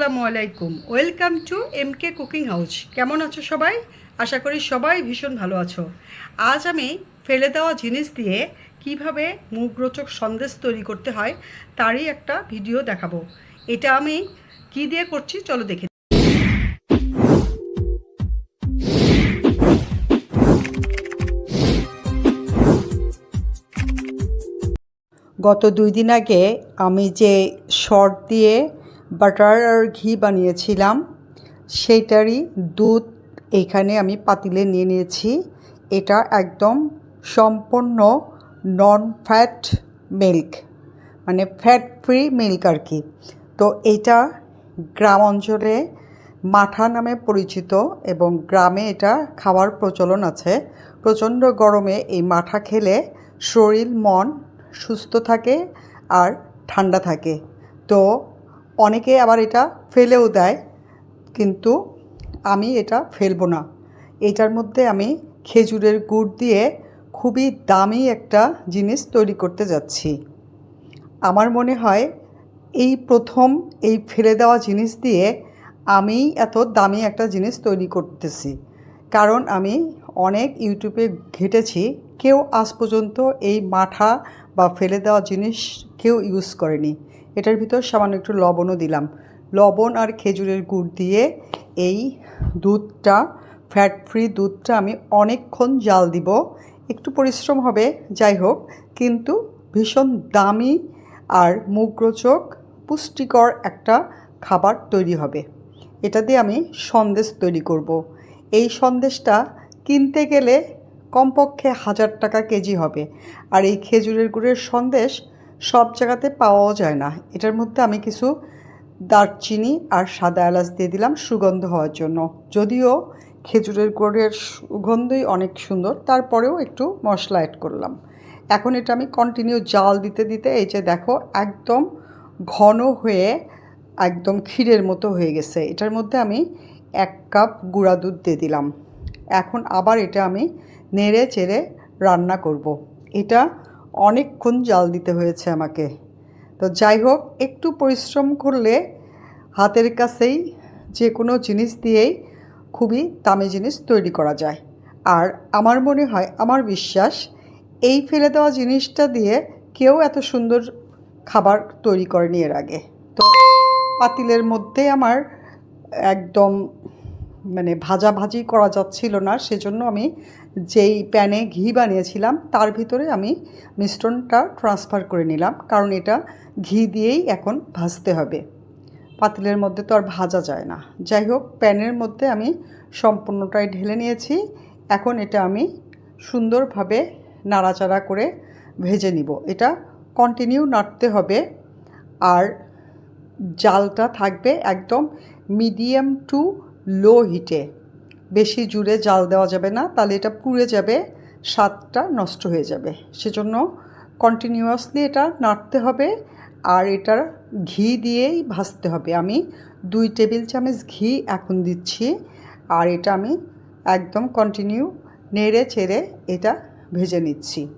আসসালামু আলাইকুম। Welcome to M K cooking house কেমন আছো সবাই? আশা করি সবাই ভীষণ ভালো আছো। আজ আমি ফেলে দেওয়া জিনিস দিয়ে কীভাবে মুখরোচক সন্দেশ তৈরি করতে হয়, তারই একটা ভিডিও দেখাবো। এটা আমি কি দিয়ে করছি, চলো দেখে গত দুই দিন আগে আমি যে শর্ট দিয়ে বাটার আর ঘি বানিয়েছিলাম। সেইটারই দুধ এইখানে আমি পাতিলে নিয়ে নিয়েছি। এটা একদম সম্পূর্ণ নন ফ্যাট মিল্ক মানে ফ্যাট ফ্রি মিল্ক আর কি। তো এটা গ্রাম অঞ্চলে মাঠা নামে পরিচিত এবং গ্রামে এটা খাওয়ার প্রচলন আছে। প্রচণ্ড গরমে এই মাঠা খেলে শরীর, মন সুস্থ থাকে আর ঠান্ডা থাকে। তো অনেকে আবার এটা ফেলেও দেয়, কিন্তু আমি এটা ফেলব না। এটার মধ্যে আমি খেজুরের গুড় দিয়ে খুবই দামি একটা জিনিস তৈরি করতে যাচ্ছি। আমার মনে হয় এই প্রথম এই ফেলে দেওয়া জিনিস দিয়ে আমি এত দামি একটা জিনিস তৈরি করতেছি। কারণ আমি অনেক ইউটিউবে ঘেটেছি, কেউ আজ পর্যন্ত এই মাঠা বা ফেলে দেওয়া জিনিস কেউ ইউজ করেনি। এটার ভিতর সামান্য একটু লবণও দিলাম। লবণ আর খেজুরের গুড় দিয়ে এই দুধটা ফ্যাট ফ্রি দুধটা আমি অনেকক্ষণ জাল দিব। একটু পরিশ্রম হবে, যাই হোক, কিন্তু ভীষণ দামি আর মুখরোচক পুষ্টিকর একটা খাবার তৈরি হবে। এটা দিয়ে আমি সন্দেশ তৈরি করব। এই সন্দেশটা কিনতে গেলে কমপক্ষে হাজার টাকা কেজি হবে। আর এই খেজুরের গুড়ের সন্দেশ সব জায়গাতে পাওয়াও যায় না। এটার মধ্যে আমি কিছু দারচিনি আর সাদা এলাচ দিয়ে দিলাম সুগন্ধ হওয়ার জন্য। যদিও খেজুরের গুড়ের সুগন্ধই অনেক সুন্দর, তারপরেও একটু মশলা অ্যাড করলাম। এখন এটা আমি কন্টিনিউ জাল দিতে দিতে এই যে দেখো একদম ঘন হয়ে একদম ক্ষীরের মতো হয়ে গেছে। এটার মধ্যে আমি এক কাপ গুঁড়া দুধ দিয়ে দিলাম। এখন আবার এটা আমি নেড়ে চেড়ে রান্না করব। এটা অনেকক্ষণ জাল দিতে হয়েছে আমাকে। তো যাই হোক, একটু পরিশ্রম করলে হাতের কাছেই যে কোনো জিনিস দিয়েই খুবই দামি জিনিস তৈরি করা যায়। আর আমার মনে হয়, আমার বিশ্বাস, এই ফেলে দেওয়া জিনিসটা দিয়ে কেউ এত সুন্দর খাবার তৈরি করেনি এর আগে। তো পাতিলের মধ্যে আমার একদম মানে ভাজাভাজি করা যাচ্ছিল না, সেজন্য আমি যেই প্যানে ঘি বানিয়েছিলাম, তার ভিতরে আমি মিশ্রণটা ট্রান্সফার করে নিলাম, কারণ এটা ঘি দিয়েই এখন ভাজতে হবে। পাতিলের মধ্যে তো আর ভাজা যায় না। যাই হোক, প্যানের মধ্যে আমি সম্পূর্ণটাই ঢেলে নিয়েছি। এখন এটা আমি সুন্দরভাবে নাড়াচাড়া করে ভেজে নিব। এটা কন্টিনিউ নাড়তে হবে। আর জালটা থাকবে একদম মিডিয়াম টু লো হিটে বেশি জুড়ে জাল দেওয়া যাবে না, তাহলে এটা পুড়ে যাবে, স্বাদটা নষ্ট হয়ে যাবে। সেজন্য কন্টিনিউয়াসলি এটা নাড়তে হবে আর এটার ঘি দিয়েই ভাজতে হবে। আমি দুই টেবিল চামচ ঘি এখন দিচ্ছি আর এটা আমি একদম কন্টিনিউ নেড়ে চেড়ে এটা ভেজে নিচ্ছি।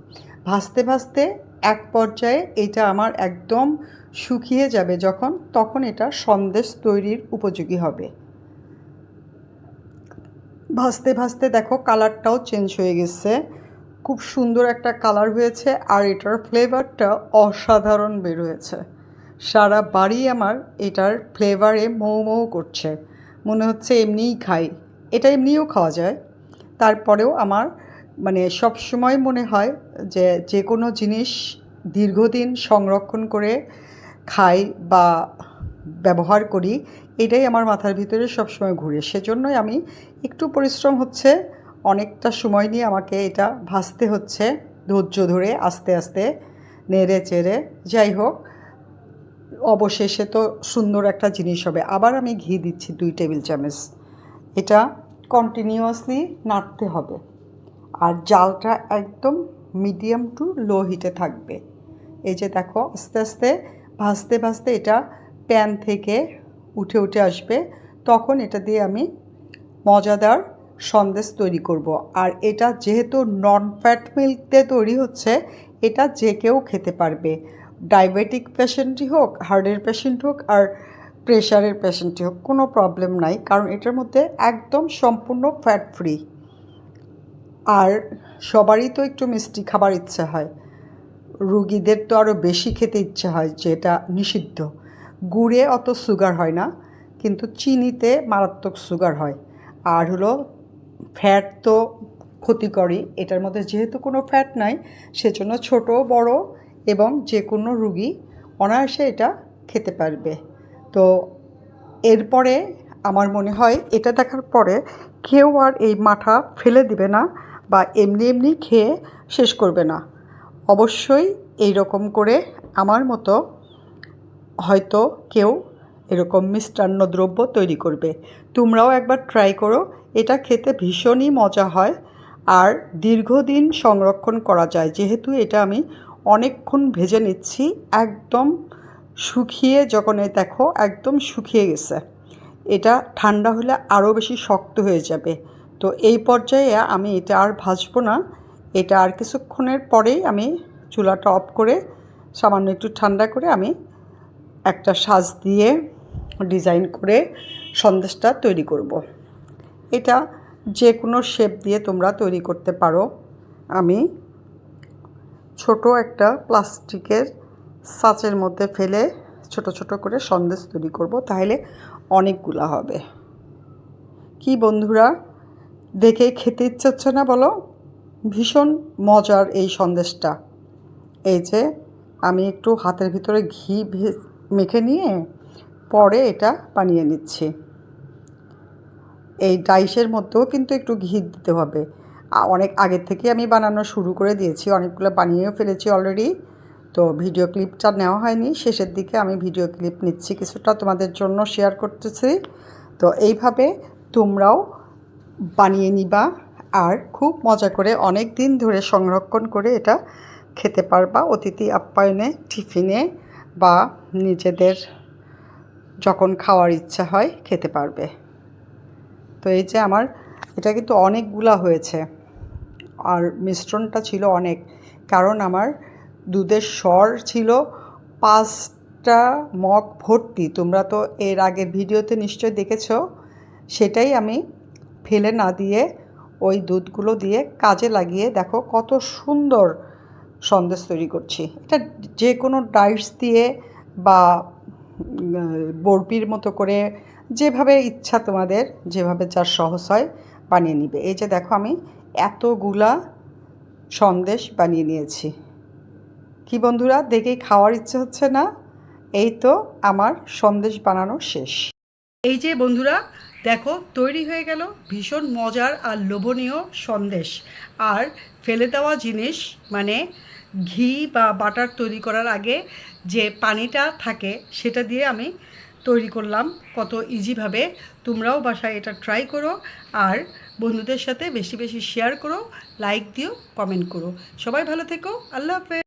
ভাজতে ভাজতে এক পর্যায়ে এটা আমার একদম শুকিয়ে যাবে যখন, তখন এটা সন্দেশ তৈরির উপযোগী হবে। ভাজতে ভাজতে দেখো কালারটাও চেঞ্জ হয়ে গেছে। খুব সুন্দর একটা কালার হয়েছে আর এটার ফ্লেভারটা অসাধারণ বের হয়েছে। সারা বাড়ি আমার এটার ফ্লেভারে মৌ মৌ করছে। মনে হচ্ছে এমনিই খাই। এটা এমনিও খাওয়া যায়। তারপরেও আমার মানে সব সময় মনে হয় যে যে কোনো জিনিস দীর্ঘদিন সংরক্ষণ করে খাই বা ব্যবহার করি, এটাই আমার মাথার ভিতরে সবসময় ঘুরে। সেজন্যই আমি একটু পরিশ্রম হচ্ছে, অনেকটা সময় নিয়ে আমাকে এটা ভাসতে হচ্ছে ধৈর্য ধরে, আস্তে আস্তে, নেড়ে চেড়ে। যাই হোক, অবশেষে তো সুন্দর একটা জিনিস হবে। আবার আমি ঘি দিচ্ছি দুই টেবিল চামচ। এটা কন্টিনিউয়াসলি নাড়তে হবে। আর জালটা একদম মিডিয়াম টু লো হিটে থাকবে। এই যে দেখো, আস্তে আস্তে ভাজতে ভাজতে এটা প্যান থেকে উঠে উঠে আসবে, তখন এটা দিয়ে আমি মজাদার সন্দেশ তৈরি করব। আর এটা যেহেতু নন ফ্যাট মিল্ক দিয়ে তৈরি হচ্ছে, এটা যে কেউ খেতে পারবে। ডায়াবেটিক পেশেন্টই হোক হার্টের পেশেন্ট হোক, আর প্রেশারের পেশেন্টই হোক, কোনো প্রবলেম নাই, কারণ এটার মধ্যে একদম সম্পূর্ণ ফ্যাট ফ্রি আর সবারই তো একটু মিষ্টি খাবার ইচ্ছে হয়। রুগীদের তো আরও বেশি খেতে ইচ্ছে হয়, যেটা নিষিদ্ধ। গুড়ে অত সুগার হয় না, কিন্তু চিনিতে মারাত্মক সুগার হয়। আর হলো ফ্যাট তো ক্ষতিকরই, এটার মধ্যে যেহেতু কোনো ফ্যাট নাই, সেজন্য ছোট, বড় এবং যে কোনো রুগী অনায়াসে এটা খেতে পারবে। তো এরপরে আমার মনে হয় এটা দেখার পরে কেউ আর এই মাঠা ফেলে দিবে না বা এমনি এমনি খেয়ে শেষ করবে না। অবশ্যই এই রকম করে আমার মতো হয়তো কেউ এরকম মিষ্টান্ন দ্রব্য তৈরি করবে। তোমরাও একবার ট্রাই করো। এটা খেতে ভীষণই মজা হয় আর দীর্ঘদিন সংরক্ষণ করা যায়। যেহেতু এটা আমি অনেকক্ষণ ভেজে নিচ্ছি, একদম শুকিয়ে যখন এই দেখো একদম শুকিয়ে গেছে। এটা ঠান্ডা হলে আরও বেশি শক্ত হয়ে যাবে। তো এই পর্যায়ে আমি এটা আর ভাজবো না। এটা আর কিছুক্ষণের পরেই আমি চুলাটা অফ করে সামান্য একটু ঠান্ডা করে আমি একটা সাজ দিয়ে ডিজাইন করে সন্দেশটা তৈরি করব। এটা যে কোনো শেপ দিয়ে তোমরা তৈরি করতে পারো। আমি ছোট একটা প্লাস্টিকের সাচের মধ্যে ফেলে ছোট ছোট করে সন্দেশ তৈরি করব, তাহলে অনেকগুলা হবে। কি বন্ধুরা, দেখে খেতে ইচ্ছে হচ্ছে না বলো? ভীষণ মজার এই সন্দেশটা। এই যে আমি একটু হাতের ভিতরে ঘি মেখে নিয়ে পরে এটা বানিয়ে নিচ্ছি। এই ডাইসের মধ্যেও কিন্তু একটু ঘি দিতে হবে। অনেক আগের থেকে আমি বানানো শুরু করে দিয়েছি, অনেকগুলো বানিয়েও ফেলেছি অলরেডি তো ভিডিও ক্লিপটা নেওয়া হয়নি, শেষের দিকে আমি ভিডিও ক্লিপ নিচ্ছি কিছুটা তোমাদের জন্য শেয়ার করতেছি। তো এইভাবে তোমরাও বানিয়ে নিবা আর খুব মজা করে অনেক দিন ধরে সংরক্ষণ করে এটা খেতে পারবা অতিথি আপ্যায়নে, টিফিনে। বা নিজেদের যখন খাওয়ার ইচ্ছা হয় খেতে পারবে। তো এই যে আমার, এটা কিন্তু অনেকগুলা হয়েছে। আর মিশ্রণটা ছিল অনেক। কারণ আমার দুধের স্বর ছিল পাঁচটা মগ ভর্তি। তোমরা তো এর আগের ভিডিওতে নিশ্চয়ই দেখেছ। সেটাই আমি ফেলে না দিয়ে ওই দুধগুলো দিয়ে কাজে লাগিয়ে দেখো কত সুন্দর সন্দেশ তৈরি করছি। এটা যে কোনো ডাইস দিয়ে বা উম, বরফির মতো করে যেভাবে ইচ্ছা তোমাদের যেভাবে যার সহজ হয় বানিয়ে নিবে। এই যে দেখো আমি এতগুলা সন্দেশ বানিয়ে নিয়েছি। কি বন্ধুরা দেখেই খাওয়ার ইচ্ছে হচ্ছে না? এই তো আমার সন্দেশ বানানো শেষ। এই যে বন্ধুরা, দেখো, তৈরি হয়ে গেল ভীষণ মজার আর লোভনীয় সন্দেশ। আর ফেলে দেওয়া জিনিস মানে ঘি বা বাটার তৈরি করার আগে যে পানিটা থাকে, সেটা দিয়ে আমি তৈরি করলাম কত ইজিভাবে। তোমরাও বাসায় এটা ট্রাই করো আর বন্ধুদের সাথে বেশি বেশি শেয়ার করো লাইক দিও কমেন্ট করো। সবাই ভালো থেকো, আল্লাহ হাফেজ।